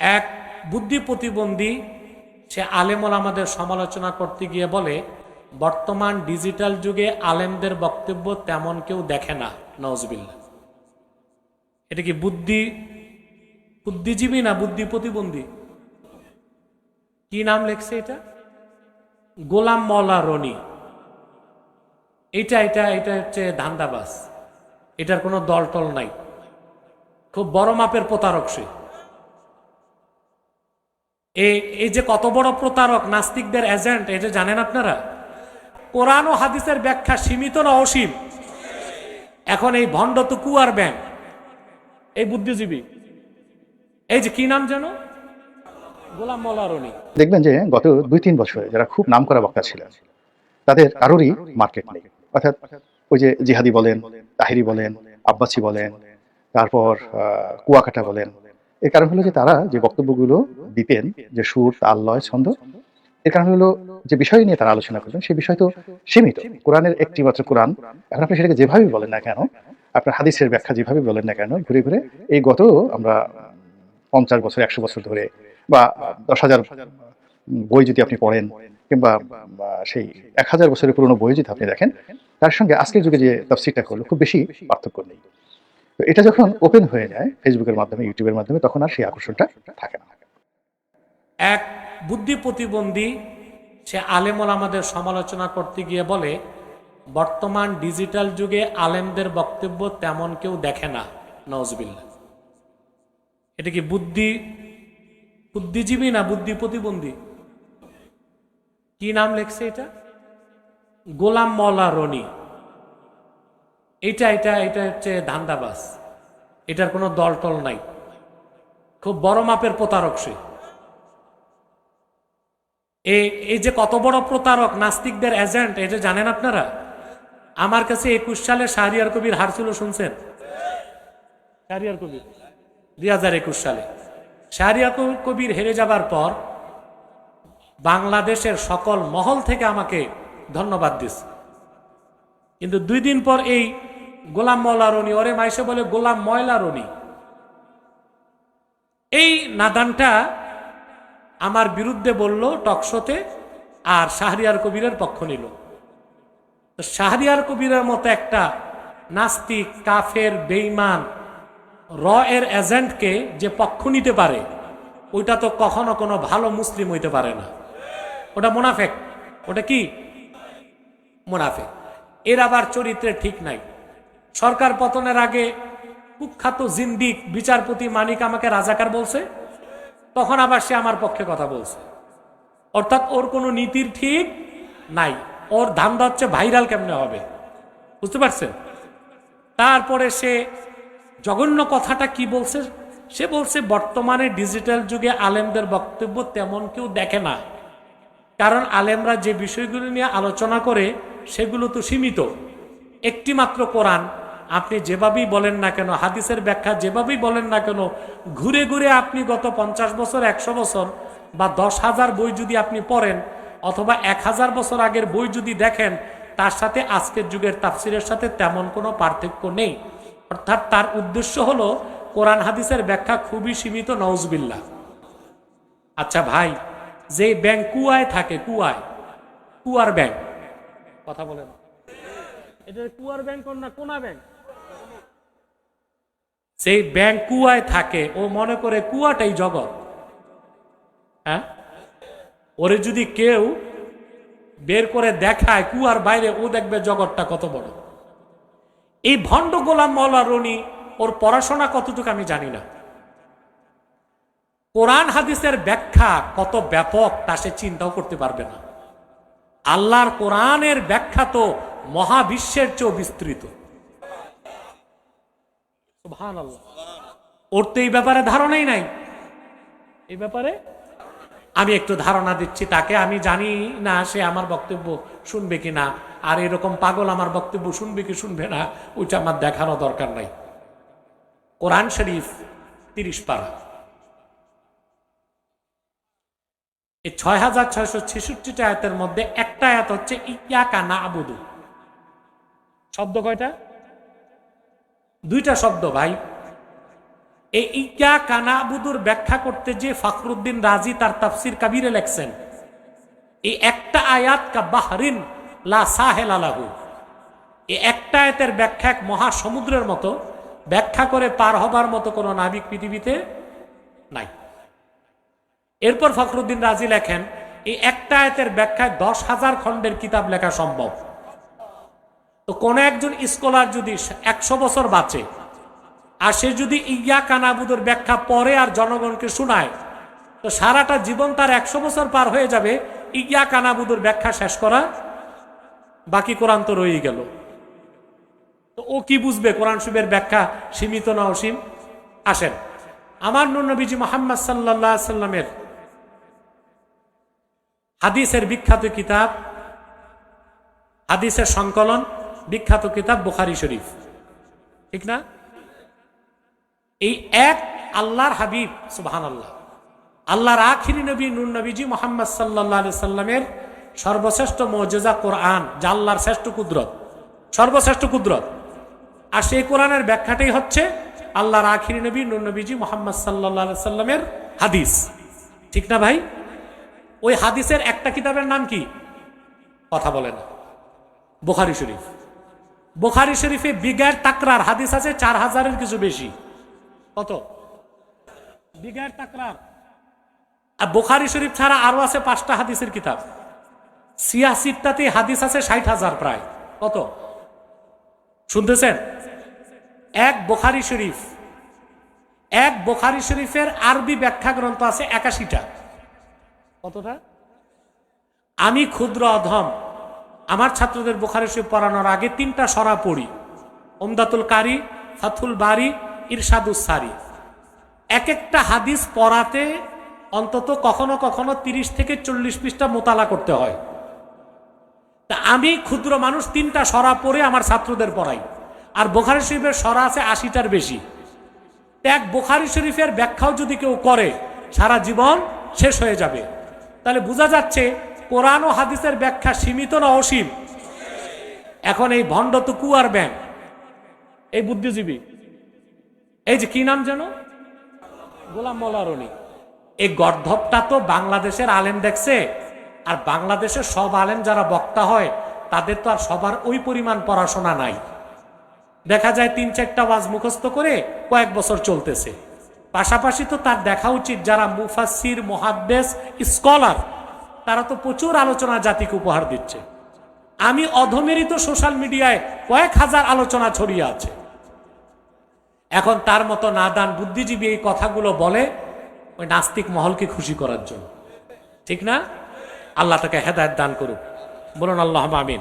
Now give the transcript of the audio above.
এক বুদ্ধি প্রতিবন্ধী, সে আলেমল আমাদের সমালোচনা করতে গিয়ে বলে, বর্তমান ডিজিটাল যুগে আলেমদের বক্তব্য তেমন কেউ দেখে না নওয়াজবিল্লা এটা কি বুদ্ধি, বুদ্ধিজীবী না বুদ্ধি প্রতিবন্ধী? কি নাম লেখছে এটা? গোলাম মৌলা রনি। এটা এটা এটা হচ্ছে ধান্দাবাস এটার কোনো দলটল নাই। খুব বড় মাপের প্রতারক সে। এই যে কত বড় প্রতারক, নাস্তিকদের এজেন্ট এটা জানেন আপনারা? কোরআন ও হাদিসের ব্যাখ্যা সীমিত না অসীম? এখন এই ভণ্ড তো কুয়ার ব্যাংক। এই বুদ্ধিজীবী। এই যে কি নাম যেন? গোলাম মোল্লা রনি। দেখবেন যে গত দুই তিন বছরে যারা খুব নাম করা বক্তা ছিলেন, তাদের কারোরই মার্কেট নেই। অর্থাৎ ওই যে জিহাদি বলেন, তাহিরি বলেন, আব্বাসি বলেন, তারপর কুয়াকাটা বলেন এর কারণ হলো যে তারা যে বক্তব্যগুলো দিতেন, যে সুর তাল লয় ছন্দ, এর কারণ হলো যে বিষয় নিয়ে তারা আলোচনা করবেন সেই বিষয় তো সীমিত। কোরআনের একটি মাত্র কোরআন, এখন আপনি সেটাকে যেভাবেই বলেন না কেন, আপনার হাদিসের ব্যাখ্যা যেভাবে বলেন না কেন, ঘুরে ঘুরে এই গত আমরা পঞ্চাশ বছর, একশো বছর ধরে বা দশ হাজার বই যদি আপনি পড়েন, কিংবা সেই এক হাজার বছরের পুরনো বই যদি আপনি দেখেন, তার সঙ্গে আজকের যুগে যে তফসিরটা করল, খুব বেশি পার্থক্য নেই। এটা যখন ওপেন হয়ে যায় ফেসবুকের মাধ্যমে ইউটিউবের মাধ্যমে, তখন আর সেই আকর্ষণটা থাকে না। এক বুদ্ধি প্রতিবন্ধী, সে আলেমল আমাদের সমালোচনা করতে গিয়ে বলে, বর্তমান ডিজিটাল যুগে আলেমদের বক্তব্য তেমন কেউ দেখে না। নওয়াজবিল্লা এটা কি বুদ্ধি, বুদ্ধিজীবী না বুদ্ধি প্রতিবন্ধী? কি নাম লেখছে এটা? গোলাম মৌলা রনি। এটা এটা এটা হচ্ছে ধান্দাবাস এটার কোনো দলটল নাই। খুব বড় মাপের প্রতারক সে। এই যে কত বড় প্রতারক, নাস্তিকদের এজেন্ট এটা জানেন আপনারা? আমার কাছে একুশ সালে শাহরিয়ার কবির হার ছিল, শুনছেন? শাহরিয়ার কবির, দুই হাজার একুশ সালে। শাহরিয়ার কবির হেরে যাবার পর বাংলাদেশের সকল মহল থেকে আমাকে ধন্যবাদ দিস কিন্তু দুই দিন পর এই গোলাম ময়লা রনি, ওরে মাইসে বলে গোলাম ময়লা রনি। এই নাদানটা আমার বিরুদ্ধে বলল টকশোতে আর শাহরিয়ার কবিরের পক্ষ নিল। তো শাহরিয়ার কবিরের মতো একটা নাস্তিক, কাফের বেইমান র এর এজেন্টকে যে পক্ষ নিতে পারে, ওইটা তো কখনো কোনো ভালো মুসলিম হইতে পারে না। ওটা মোনাফেক। ওটা কি? মোনাফেক। এর আবার চরিত্রে ঠিক নাই। সরকার পতনের আগে কুখ্যাত জিন্দিক বিচারপতি মানিক আমাকে রাজাকার বলছে, তখন আবার সে আমার পক্ষে কথা বলছে। অর্থাৎ ওর কোনো নীতির ঠিক নাই। ওর ধান্দা হচ্ছে ভাইরাল কেমনে হবে? বুঝতে পারছেন? তারপরে সে জঘন্য কথাটা কি বলছে? সে বলছে, বর্তমানে ডিজিটাল যুগে আলেমদের বক্তব্য তেমন কেউ দেখে না। কারণ আলেমরা যে বিষয়গুলো নিয়ে আলোচনা করে, সেগুলো তো সীমিত। একটি মাত্র কোরআন আপনি যেভাবেই বলেন না কেন, হাদিসের ব্যাখ্যা যেভাবেই বলেন না কেন, ঘুরে ঘুরে আপনি গত পঞ্চাশ বছর, একশো বছর বা দশ হাজার বই যদি আপনি পড়েন অথবা এক হাজার বছর আগের বই যদি দেখেন, তার সাথে আজকের যুগের তাফসিরের সাথে তেমন কোনো পার্থক্য নেই। অর্থাৎ তার উদ্দেশ্য হলো, কোরআন হাদিসের ব্যাখ্যা খুবই সীমিত নওজবিল্লা আচ্ছা ভাই যে ব্যাংক কুয়ায় থাকে, কুয়ায়, কুয়ার ব্যাংক, কথা বলেন। এটা কুয়ার ব্যাংক না কোনা ব্যাংক? সেই ব্যাংক কুয়ায় থাকে, ও মনে করে কুয়াটাই জগৎ। হ্যাঁ? ওরে যদি কেউ বের করে দেখায় কুয়ার বাইরে, ও দেখবে জগৎটা কত বড়। এই ভণ্ড গোলাম মৌলা রনি, ওর পড়াশোনা কতটুকু আমি জানি না। কোরআন হাদিসের ব্যাখ্যা কত ব্যাপক, তা সে চিন্তাও করতে পারবে না। আল্লাহর কোরআনের ব্যাখ্যা তো মহাবিশ্বের চেয়েও বিস্তৃত। ওর তো এই ব্যাপারে ধারণাই নাই। এই ব্যাপারে? আমি একটু ধারণা দিচ্ছি তাকে। আমি জানি না সে আমার বক্তব্য শুনবে কি না আর এরকম পাগল আমার বক্তব্য শুনবে কি শুনবে না, ওইটা আমার দেখানো দরকার নাই। কোরআন শরীফ তিরিশ পারা। এই ছয় হাজার ছয়শো ছেষট্টিটা আয়াতের মধ্যে একটা আয়াত হচ্ছে ইয়া কানা আবুদু শব্দ কয়টা? দুইটা শব্দ ভাই। এই ইকা কানাবুদুর ব্যাখ্যা করতে যে ফখরুদ্দিন রাজি তার তাফসির কাবিরে লেখছেন, এই একটা আয়াত কা বাহরিন লা সাহেল আলাহু এই একটা আয়াতের ব্যাখ্যা এক মহাসমুদ্রের মতো, ব্যাখ্যা করে পার হবার মতো কোনো নাবিক পৃথিবীতে নাই। এরপর ফখরুদ্দিন রাজি লেখেন, এই একটা আয়াতের ব্যাখ্যায় দশ হাজার খণ্ডের কিতাব লেখা সম্ভব। তো কোন একজন স্কলার যদি একশো বছর বাঁচে, আর সে যদি ইয়া কানাবুদের ব্যাখ্যা পরে আর জনগণকে শোনায়, তো সারাটা জীবন তার একশো বছর পার হয়ে যাবে ইয়া কানাবুদের ব্যাখ্যা শেষ করা। বাকি কোরআন তো রয়েই গেল। তো ও কি বুঝবে? কোরআন শিবের ব্যাখ্যা সীমিত না অসীম? আসেন। আমার নবীজি মোহাম্মদ সাল্লাহ সাল্লামের হাদিসের বিখ্যাত কিতাব, হাদিসের সংকলন বিখ্যাত কিতাব বুখারি শরীফ। ঠিক না? এই এক আল্লাহর হাবিব সুবহান আল্লাহ আল্লাহর আখিরি নবী নুর নবীজি মোহাম্মদ সাল্লাহ সাল্লামের সর্বশ্রেষ্ঠ মৌজেজা কোরআন, যা আল্লাহর শ্রেষ্ঠ কুদরত। সর্বশ্রেষ্ঠ কুদরত। আর সেই কোরআনের ব্যাখ্যাটাই হচ্ছে আল্লাহর আখিরি নবী নুর নবীজি মোহাম্মদ সাল্লাহ সাল্লামের হাদিস। ঠিক না ভাই? ওই হাদিসের একটা কিতাবের নাম কি? কথা বলে না। বোখারি শরীফ। বোখারি শরীফে বিগার তাকরার, হাদিস আছে চার হাজারের কিছু বেশি। কত? বিগার তাকরার। আর বোখারি শরীফ ছাড়া আরও আছে পাঁচটা হাদিসের কিতাব। সিয়াসিটাতে হাদিস আছে ষাট হাজার প্রায়। কত? শুনতেছেন? এক বোখারি শরীফ, এক বোখারি শরীফের আরবি ব্যাখ্যা গ্রন্থ আছে একাশিটা। কতটা? আমি ক্ষুদ্র অধম। আমার ছাত্রদের বোখারি শরীফ পড়ানোর আগে তিনটা সরা পড়ি। ওমদাতুল কারি ফাথুল বারি, ইরশাদুস সারি। এক একটা হাদিস পড়াতে অন্তত কখনো কখনো তিরিশ থেকে চল্লিশ পৃষ্ঠা মোতালা করতে হয়। তা আমি ক্ষুদ্র মানুষ তিনটা সরা পড়ে আমার ছাত্রদের পড়াই। আর বোখারি শরীফের সরা আছে আশিটার বেশি। এক বোখারি শরীফের ব্যাখ্যাও যদি কেউ করে, সারা জীবন শেষ হয়ে যাবে। তাহলে বোঝা যাচ্ছে কোরআন ও হাদিসের ব্যাখ্যা সীমিত না অসীম? এখন এই ভণ্ড তো কুয়ার ব্যাং। এই বুদ্ধিজীবী। এই যে কি নাম যেন? গোলাম মোল্লারনি এই গর্ধবটা তো বাংলাদেশের আলেম দেখছে। আর বাংলাদেশের সব আলেম যারা বক্তা হয়, তাদের তো আর সবার ওই পরিমাণ পড়াশোনা নাই। দেখা যায় তিন চারটা ওয়াজ মুখস্থ করে কয়েক বছর চলতেছে। পাশাপাশি তো তার দেখা উচিত যারা মুফাসির মহাদ্দেশ স্কলার তারা তো প্রচুর আলোচনা জাতিকে উপহার দিচ্ছে। আমি অধমেরই তো সোশ্যাল মিডিয়ায় কয়েক হাজার আলোচনা ছড়িয়ে আছে। এখন তার মতো নাদান বুদ্ধিজীবী এই কথাগুলো বলে ওই নাস্তিক মহলকে খুশি করার জন্য। ঠিক না? আল্লাহ তাকে হেদায়ত দান করুক। বলুন আল্লাহ আমিন।